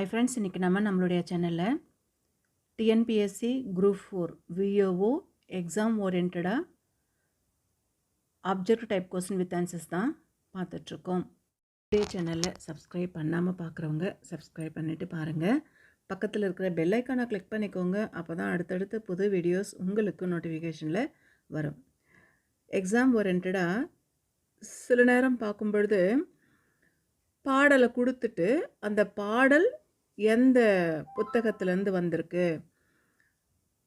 ஐ friends இன்றைக்கி நம்ம நம்மளுடைய சேனலில் TNPSC group four VAO exam ஓரியன்டாக object type question with answers தான் பார்த்துட்ருக்கோம். இதே சேனலில் சப்ஸ்கிரைப் பண்ணாமல் பார்க்குறவங்க சப்ஸ்கிரைப் பண்ணிவிட்டு பாருங்கள் பக்கத்தில் இருக்கிற பெல் ஐக்கானை கிளிக் பண்ணிக்கோங்க. அப்போ தான் அடுத்தடுத்த புது வீடியோஸ் உங்களுக்கு நோட்டிஃபிகேஷனில் வரும். எக்ஸாம் ஓரியன்டாக சில நேரம் பார்க்கும் பொழுது பாடலை கொடுத்துட்டு அந்த பாடல் எந்த புத்தகத்திலேருந்து வந்திருக்கு?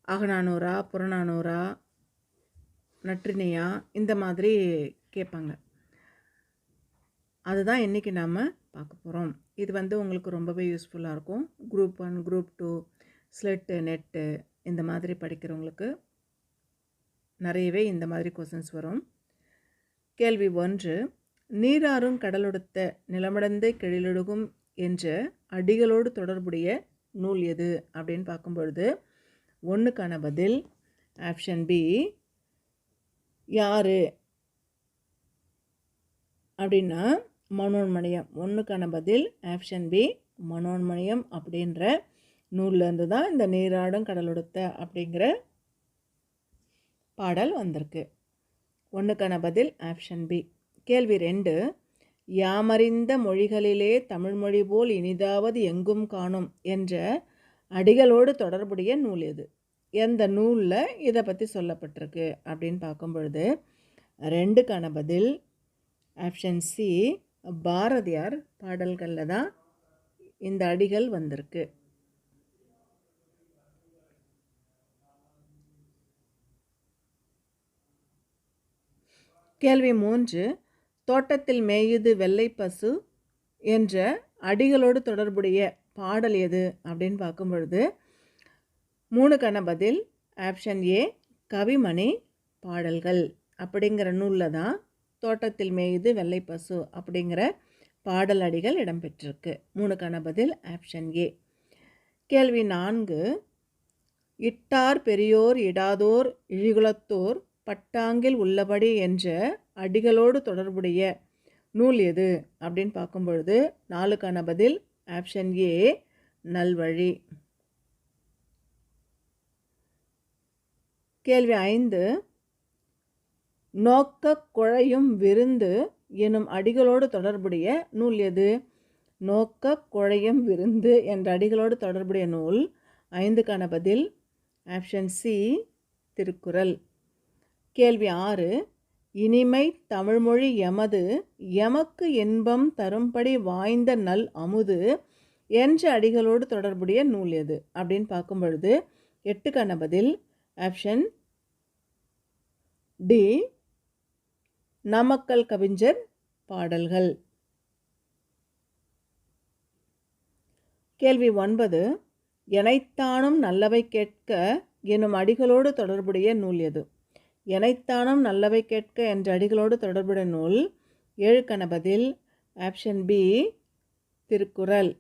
அகநானூறா புறநானூறா நற்றினையா இந்த மாதிரி கேட்பாங்க. அதுதான் இன்றைக்கி நாம் பார்க்க போகிறோம் இது வந்து உங்களுக்கு ரொம்பவே யூஸ்ஃபுல்லாக இருக்கும். Group one group two SLET NET இந்த மாதிரி படிக்கிறவங்களுக்கு நிறையவே இந்த மாதிரி கொஸ்டின்ஸ் வரும். கேள்வி ஒன்று நீராறும் கடலொடுத்த நிலமடந்த கிழிலொடுகும் என்ற அடிகளோடு தொடர்புடைய நூல் எது அப்படின்னு பார்க்கும்பொழுது ஒன்றுக்கான பதில் ஆப்ஷன் பி யார்? அப்படின்னா மனோன்மணியம். ஒன்றுக்கான பதில் ஆப்ஷன் பி மனோன்மணியம் அப்படின்ற நூல்லேருந்து தான் இந்த நீராடும் கடலுடுத்த அப்படிங்கிற பாடல் வந்திருக்கு. ஒன்றுக்கான பதில் ஆப்ஷன் பி கேள்வி ரெண்டு யாமறிந்த மொழிகளிலே தமிழ்மொழி போல் இனிதாவது எங்கும் காணும் என்ற அடிகளோடு தொடர்புடைய நூல் எது எந்த நூலில் இதை பற்றி சொல்லப்பட்டிருக்கு அப்படின்னு பார்க்கும் பொழுது ரெண்டுக்கான பதில் ஆப்ஷன் சி பாரதியார் பாடல்களில் தான் இந்த அடிகள் வந்திருக்கு. கேள்வி மூன்று தோட்டத்தில் மேயுது வெள்ளை பசு என்ற அடிகளோடு தொடர்புடைய பாடல் எது அப்படின்னு பார்க்கும் பொழுது மூணுக்கான பதில் ஆப்ஷன் ஏ கவிமணி பாடல்கள் அப்படிங்கிற நூலில் தான் தோட்டத்தில் மேயுது வெள்ளை பசு அப்படிங்கிற பாடல் அடிகள் இடம்பெற்றிருக்கு. மூணுக்கான பதில் ஆப்ஷன் ஏ. கேள்வி நான்கு இட்டார் பெரியோர் இடாதோர் இழிகுலத்தோர் பட்டாங்கில் உள்ளபடி என்ற அடிகளோடு தொடர்புடைய நூல் எது? அப்படின்னு பார்க்கும் பொழுது நாலுக்கான பதில் ஆப்ஷன் ஏ நல்வழி. கேள்வி ஐந்து நோக்க குழையும் விருந்து எனும் அடிகளோடு தொடர்புடைய நூல் எது? நோக்க குழையும் விருந்து என்ற அடிகளோடு தொடர்புடைய நூல். ஐந்துக்கான பதில் ஆப்ஷன் சி திருக்குறள். கேள்வி ஆறு இனிமை தமிழ்மொழி எமது எமக்கு இன்பம் தரும்படி வாய்ந்த நல் அமுது என்ற அடிகளோடு தொடர்புடைய நூல் எது? அப்படின்னு பார்க்கும் பொழுது எட்டுக்கான பதில் ஆப்ஷன் டி நாமக்கல் கவிஞர் பாடல்கள். கேள்வி ஒன்பது எனைத்தானும் நல்லவை கேட்க எனும் அடிகளோடு தொடர்புடைய நூல் எது? எனைத்தானும் நல்லவை கேட்க என்ற அடிகளோடு தொடர்புடைய நூல் ஏழு பதில் ஆப்ஷன் பி திருக்குறள்.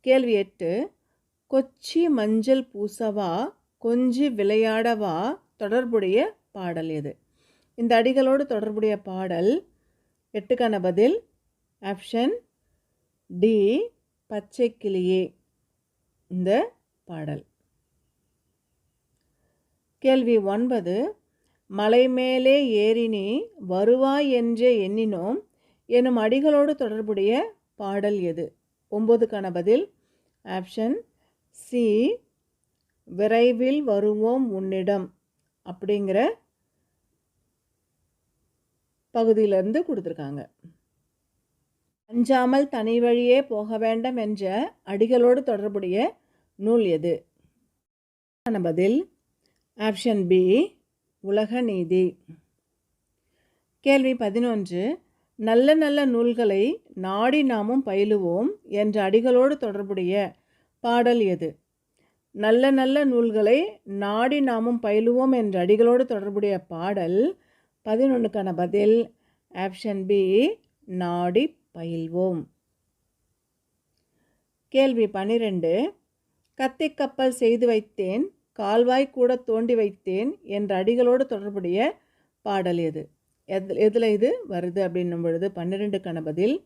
கேள்வி எட்டு கொச்சி மஞ்சள் பூசவா கொஞ்சி விளையாடவா? தொடர்புடைய பாடல் எது? இந்த அடிகளோடு தொடர்புடைய பாடல் எட்டுக்கான பதில் ஆப்ஷன் டி பச்சை கிளியே. இந்த பாடல். கேள்வி ஒன்பது மலை மேலே ஏறினி வருவாய் என்றே எண்ணினோம் எனும் அடிகளோடு தொடர்புடைய பாடல் எது? ஒம்பதுக்கான பதில். Option C. விரைவில் வருவோம் உன்னிடம் அப்படிங்கிற பகுதியிலேருந்து கொடுத்துருக்காங்க. அஞ்சாமல் தனி வழியே போக வேண்டாம் என்ற அடிகளோடு தொடர்புடைய நூல் எது? பதில். Option B. உலக நீதி. கேள்வி பதினொன்று. நல்ல நல்ல நூல்களை நாடி நாமும் பயிலுவோம் என்ற அடிகளோடு தொடர்புடைய பாடல் எது? நல்ல நல்ல நூல்களை நாடி நாமும் பயிலுவோம் என்ற அடிகளோடு தொடர்புடைய பாடல் பதினொன்றுக்கான பதில். Option B. நாடி பயில்வோம். கேள்வி பன்னிரெண்டு கத்தி கப்பல் செய்து வைத்தேன் கால்வாய் கூட தோண்டி வைத்தேன் என்ற அடிகளோடு தொடர்புடைய பாடல் எது? எது எதில் இது வருது அப்படின்னும் பொழுது பன்னிரெண்டு கணபதில்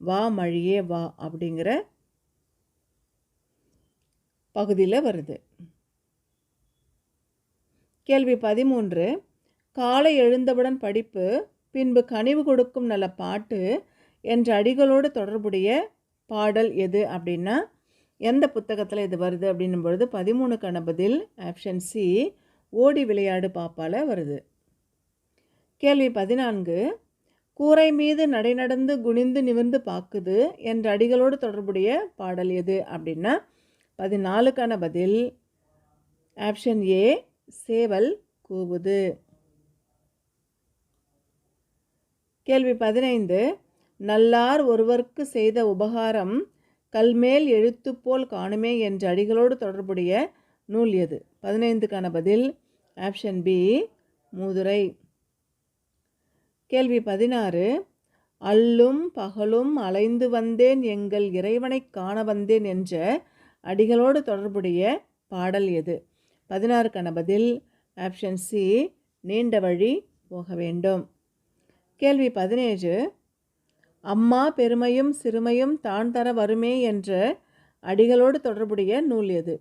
வா மழியே வா அப்படிங்கிற பகுதியில் வருது. கேள்வி பதிமூன்று. காலை எழுந்தவுடன் படிப்பு பின்பு கனிவு கொடுக்கும் நல்ல பாட்டு என்ற அடிகளோடு தொடர்புடைய பாடல் எது அப்படின்னா எந்த புத்தகத்தில் இது வருது அப்படின்னும் பொழுது பதிமூணுக்கான பதில் ஆப்ஷன் சி ஓடி விளையாடு பாப்பால் வருது. கேள்வி பதினான்கு கூரை மீது நடைநடந்து குனிந்து நிமிர்ந்து பார்க்குது என்ற அடிகளோடு தொடர்புடைய பாடல் எது அப்படின்னா பதினாலுக்கான பதில் ஆப்ஷன் ஏ சேவல் கூவுது. கேள்வி பதினைந்து நல்லார் ஒருவர்க்கு செய்த உபகாரம் கல்மேல் எழுத்து போல் காணுமே என்ற அடிகளோடு தொடர்புடைய நூல் எது? பதினைந்துக்கான பதில். ஆப்ஷன் பி மூதுரை. கேள்வி பதினாறு. அல்லும் பகலும் அலைந்து வந்தேன் எங்கள் இறைவனை காண வந்தேன் என்ற அடிகளோடு தொடர்புடைய பாடல் எது? பதினாறுக்கான பதில். ஆப்ஷன் சி நீண்ட வழி போக வேண்டும். கேள்வி பதினேழு. அம்மா பெருமையும் சிறுமையும் தான் தர வருமே என்ற அடிகளோடு தொடர்புடைய நூல் எது?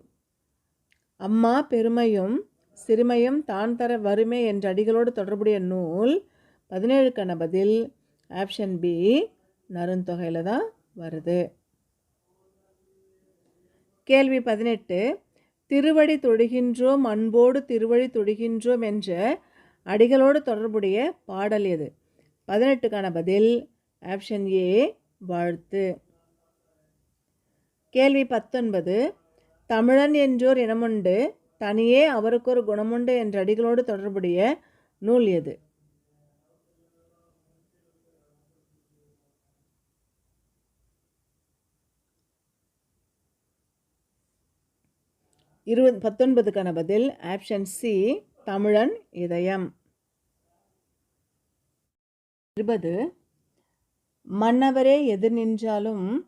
அம்மா பெருமையும் சிறுமையும் தான் தர வருமே என்ற அடிகளோடு தொடர்புடைய நூல் பதினேழுக்கான பதில் ஆப்ஷன் பி நருந்தொகையில் தான் வருது. கேள்வி பதினெட்டு திருவடி தொடுகின்றோம் அன்போடு திருவடி தொடுகின்றோம் என்ற அடிகளோடு தொடர்புடைய பாடல் எது? பதினெட்டுக்கான பதில் ஆப்ஷன் ஏ வாழ்த்து. கேள்வி பத்தொன்பது தமிழன் என்றோர் இனமுண்டு தனியே அவருக்கொரு குணமுண்டு என்ற அடிகளோடு தொடர்புடைய நூல் எது? இருபது பத்தொன்பதுக்கான பதில் ஆப்ஷன் சி தமிழன் இதயம் இருபது மன்னவரே எதிர் நின்றாலும்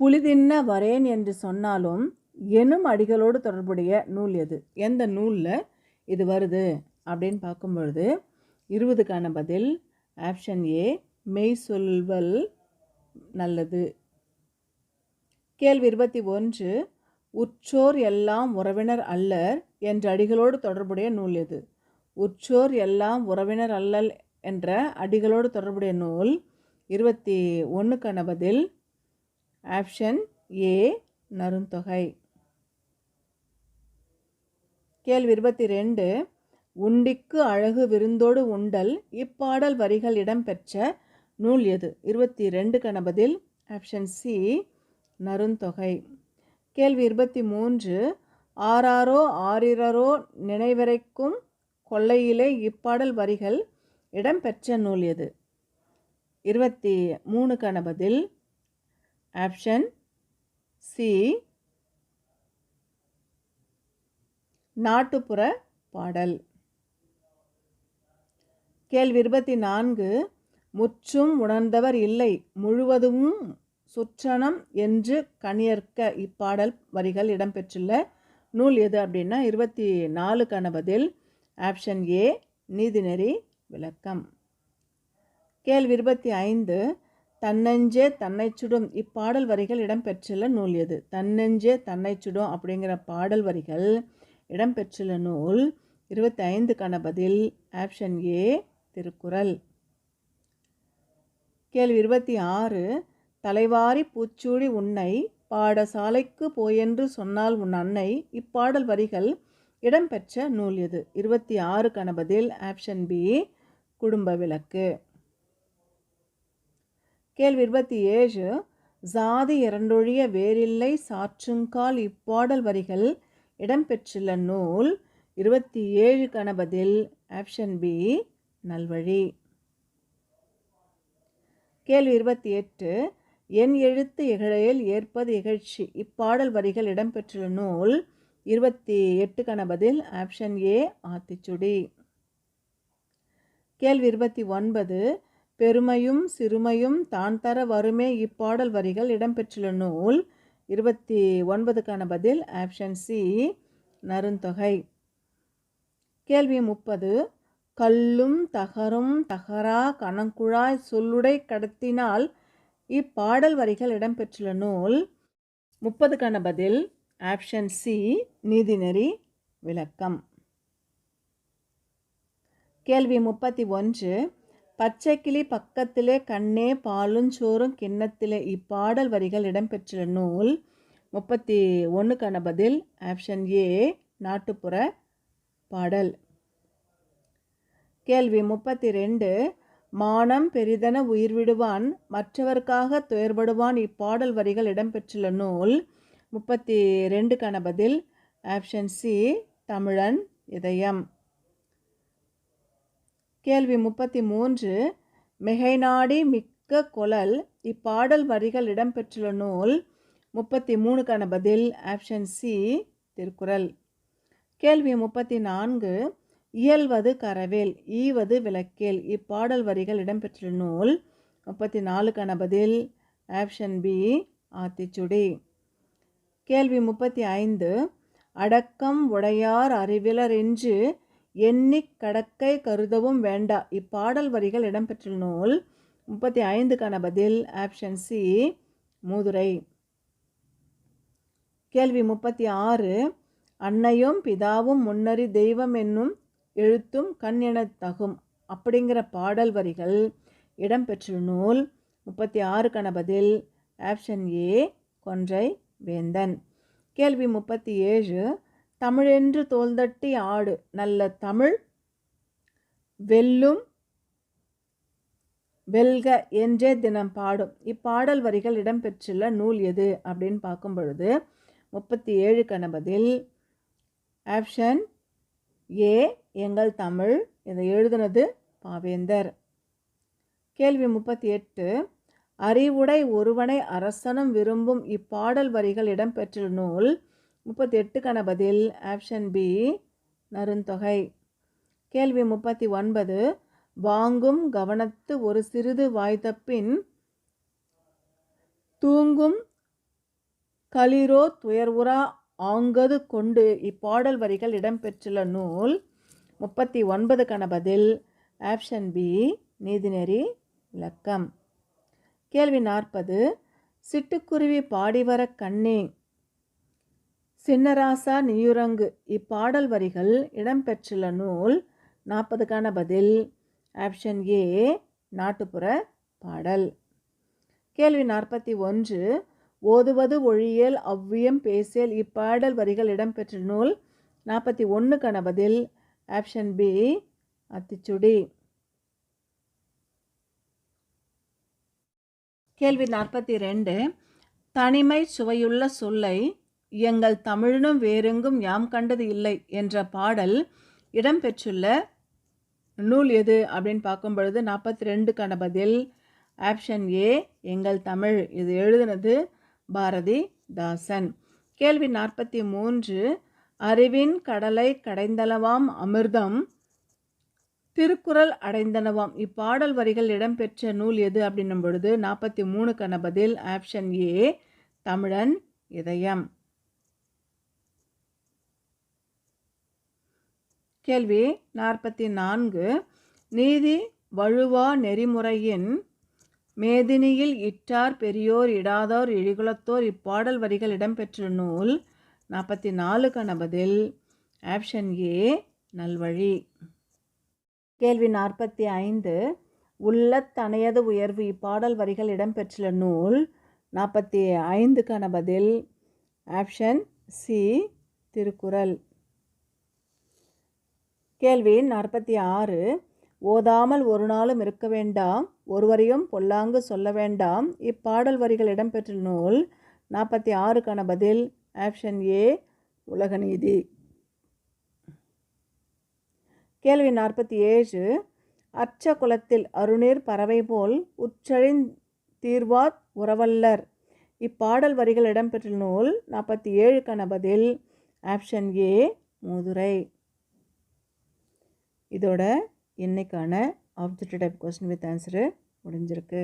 புலிதின்ன வரேன் என்று சொன்னாலும் எனும் அடிகளோடு தொடர்புடைய நூல் எது? எந்த நூலில் இது வருது? அப்படின்னு பார்க்கும் பொழுது இருபதுக்கான பதில் ஆப்ஷன் ஏ மெய் சொல்வல் நல்லது. கேள்வி இருபத்தி ஒன்று உற்றோர் எல்லாம் உறவினர் அல்லர் என்ற அடிகளோடு தொடர்புடைய நூல் எது? உற்றோர் எல்லாம் உறவினர் அல்லல் என்ற அடிகளோடு தொடர்புடைய நூல் இருபத்தி ஒன்றுக்கான பதில் ஆப்ஷன் ஏ நருந்தொகை கேள்வி இருபத்தி ரெண்டு. உண்டிக்கு அழகு விருந்தோடு உண்டல் இப்பாடல் வரிகள் இடம்பெற்ற நூல் எது? இருபத்தி ரெண்டுக்கான பதில் ஆப்ஷன் சி நருந்தொகை கேள்வி இருபத்தி மூன்று. ஆறாரோ ஆறிரரோ நினைவரைக்கும் கொள்ளையிலே இப்பாடல் வரிகள் இடம்பெற்ற நூல் எது? இருபத்தி மூணுக்கான பதில். ஆப்ஷன் சி நாட்டுப்புற பாடல். கேள்வி இருபத்தி நான்கு. முற்றும் உணர்ந்தவர் இல்லை முழுவதும் சுற்றணம் என்று கணியற்க இப்பாடல் வரிகள் இடம்பெற்றுள்ள நூல் எது அப்படின்னா இருபத்தி நாலுக்கான பதில். ஆப்ஷன் ஏ நீதிநெறி விளக்கம். கேள்வி இருபத்தி ஐந்து தன்னெஞ்சே தன்னை சுடும் இப்பாடல் வரிகள் இடம்பெற்றுள்ள நூல் எது? தன்னெஞ்சே தன்னை சுடும் அப்படிங்கிற பாடல் வரிகள் இடம்பெற்றுள்ள நூல் இருபத்தி ஐந்துக்கான பதில் ஆப்ஷன் ஏ திருக்குறள். கேள்வி இருபத்தி ஆறு தலைவாரி பூச்சூடி உன்னை பாடசாலைக்கு போயென்று சொன்னால் உன் அன்னை இப்பாடல் வரிகள் இடம்பெற்ற நூல் எது? இருபத்தி ஆறுக்கான பதில் ஆப்ஷன் பி குடும்ப விளக்கு. கேள்வி இருபத்தி ஏழு. ஜாதி இரண்டொழிய வேறில்லை சாற்றுங்கால் இப்பாடல் வரிகள் இடம்பெற்றுள்ள நூல் இருபத்தி ஏழுக்கான பதில் ஆப்ஷன் பி நல்வழி. கேள்வி இருபத்தி எட்டு. என் எழுத்து இகழையில் ஏற்பது இகழ்ச்சி இப்பாடல் வரிகள் இடம்பெற்றுள்ள நூல் இருபத்தி எட்டுக்கான பதில் ஆப்ஷன் ஏ ஆத்திச்சுடி. கேள்வி இருபத்தி ஒன்பது. பெருமையும் சிறுமையும் தான் தர வருமே இப்பாடல் வரிகள் இடம்பெற்றுள்ள நூல். இருபத்தி ஒன்பதுக்கான பதில் ஆப்ஷன் சி நருந்தொகை கேள்வி முப்பது. கல்லும் தகரும் தகரா கணங்குழாய் சொல்லுடை கடத்தினால் இப்பாடல் வரிகள் இடம்பெற்றுள்ள நூல். முப்பதுக்கான பதில் ஆப்ஷன் சி நீதிநெறி விளக்கம். கேள்வி முப்பத்தி ஒன்று. பச்சைக்கிளி பக்கத்திலே கண்ணே பாலும் சோறும் கிண்ணத்திலே இப்பாடல் வரிகள் இடம்பெற்றுள்ள நூல் முப்பத்தி ஒன்றுக்கான பதில் ஆப்ஷன் ஏ நாட்டுப்புற பாடல். கேள்வி முப்பத்தி ரெண்டு மானம் பெரிதென உயிர் விடுவான் மற்றவர்க்காக துயர்படுவான் இப்பாடல் வரிகள் இடம்பெற்றுள்ள நூல் முப்பத்தி ரெண்டுக்கான பதில் ஆப்ஷன் சி தமிழன் இதயம். கேள்வி முப்பத்தி மூன்று மிகைநாடி மிக்க கொலல் இப்பாடல் வரிகள் இடம்பெற்றுள்ள நூல் முப்பத்தி மூணுக்கான பதில் ஆப்ஷன் சி திருக்குறள். கேள்வி முப்பத்தி நான்கு இயல்வது கரவேல் ஈவது விளக்கேல் இப்பாடல் வரிகள் இடம்பெற்றுள்ள நூல். முப்பத்தி நாலுக்கான பதில் ஆப்ஷன் பி ஆத்திச்சுடி. கேள்வி முப்பத்தி ஐந்து அடக்கம் உடையார் அறிவிலர் என்று எண்ணிக் கடக்கை கருதவும் வேண்டா. இப்பாடல் வரிகள் இடம்பெற்றுள்ள நூல் முப்பத்தி ஐந்துக்கான பதில் ஆப்ஷன் சி மூதுரை. கேள்வி முப்பத்தி ஆறு அன்னையும் பிதாவும் முன்னறி தெய்வம் என்னும் எழுத்தும் கண் எனத் தகும். அப்படிங்கிற பாடல் வரிகள் இடம்பெற்ற நூல் முப்பத்தி ஆறுக்கான பதில் ஆப்ஷன் ஏ கொன்றை வேந்தன். கேள்வி முப்பத்தி ஏழு தமிழென்று தோல்தட்டி ஆடு. நல்ல தமிழ். வெல்லும். வெல்க என்றே தினம் பாடும். இப்பாடல் வரிகள் இடம்பெற்றுள்ள நூல் எது? அப்படின்னு பார்க்கும் பொழுது முப்பத்தி ஏழு கணபதில் ஆப்ஷன் ஏ எங்கள் தமிழ். இதை எழுதுனது பாவேந்தர். கேள்வி முப்பத்தி எட்டு அறிவுடை ஒருவனை அரசனும் விரும்பும் இப்பாடல் வரிகள் இடம்பெற்ற நூல் முப்பத்தி எட்டுக்கான பதில். ஆப்ஷன் பி நருந்தொகை கேள்வி முப்பத்தி ஒன்பது வாங்கும் கவனத்து ஒரு சிறிது வாய்த்தப்பின் தூங்கும் களிரோ துயர்வுறா ஆங்கது கொண்டு இப்பாடல் வரிகள் இடம்பெற்றுள்ள நூல் முப்பத்தி ஒன்பதுக்கான பதில். ஆப்ஷன் பி நீதிநெறி விளக்கம். கேள்வி நாற்பது சிட்டுக்குருவி பாடிவர கண்ணே சின்னராசா நீயுரங்கு. இப்பாடல் வரிகள் இடம்பெற்றுள்ள நூல் நாற்பதுக்கான பதில். ஆப்ஷன் ஏ நாட்டுப்புற பாடல். கேள்வி நாற்பத்தி ஒன்று. ஓதுவது ஒழியல் அவ்வியம் பேசியல் இப்பாடல் வரிகள் இடம்பெற்ற நூல் நாற்பத்தி ஒன்றுக்கான பதில். ஆப்ஷன் பி அத்திச்சுடி. கேள்வி நாற்பத்தி ரெண்டு. தனிமை சுவையுள்ள சொல்லை எங்கள் தமிழினும் வேறெங்கும் யாம் கண்டது இல்லை என்ற பாடல் இடம்பெற்றுள்ள நூல் எது அப்படின்னு பார்க்கும் பொழுது நாற்பத்தி ரெண்டுக்கான பதில். ஆப்ஷன் ஏ எங்கள் தமிழ். இது எழுதுனது பாரதி தாசன். கேள்வி நாற்பத்தி மூன்று அறிவின் கடலை கடைந்தளவாம் அமிர்தம் திருக்குறள் அடைந்தனவாம். இப்பாடல் வரிகள் இடம்பெற்ற நூல் எது அப்படின்னும் பொழுது நாற்பத்தி மூணுக்கான பதில். ஆப்ஷன் ஏ தமிழன் இதயம். கேள்வி நாற்பத்தி நான்கு நீதி வழுவா நெறிமுறையின் மேதினியில் இட்டார் பெரியோர் இடாதோர் இழிகுலத்தோர் இப்பாடல் வரிகள் இடம்பெற்ற நூல் நாற்பத்தி நாலுக்கான பதில். ஆப்ஷன் ஏ நல்வழி. கேள்வி நாற்பத்தி ஐந்து உள்ளத்தனையது உயர்வு இப்பாடல் வரிகள் இடம்பெற்றுள்ள நூல் நாற்பத்தி ஐந்துக்கான பதில். ஆப்ஷன் சி திருக்குறள். கேள்வி நாற்பத்தி ஆறு. ஓதாமல் ஒரு நாளும் இருக்க வேண்டாம் ஒருவரையும் பொல்லாங்கு சொல்ல வேண்டாம். இப்பாடல் வரிகள் இடம்பெற்ற நூல் நாற்பத்தி ஆறுக்கான பதில் ஆப்ஷன் ஏ உலகநீதி கேள்வி நாற்பத்தி ஏழு. அச்ச குலத்தில் அருநீர் பறவை போல் உச்சழின் தீர்வாத் உறவல்லர். இப்பாடல் வரிகள் இடம்பெற்ற நூல் நாற்பத்தி ஏழுக்கான பதில் ஆப்ஷன் ஏ மூதுரை. இதோட இன்றைக்கான objective type question with answer முடிஞ்சிருக்கு.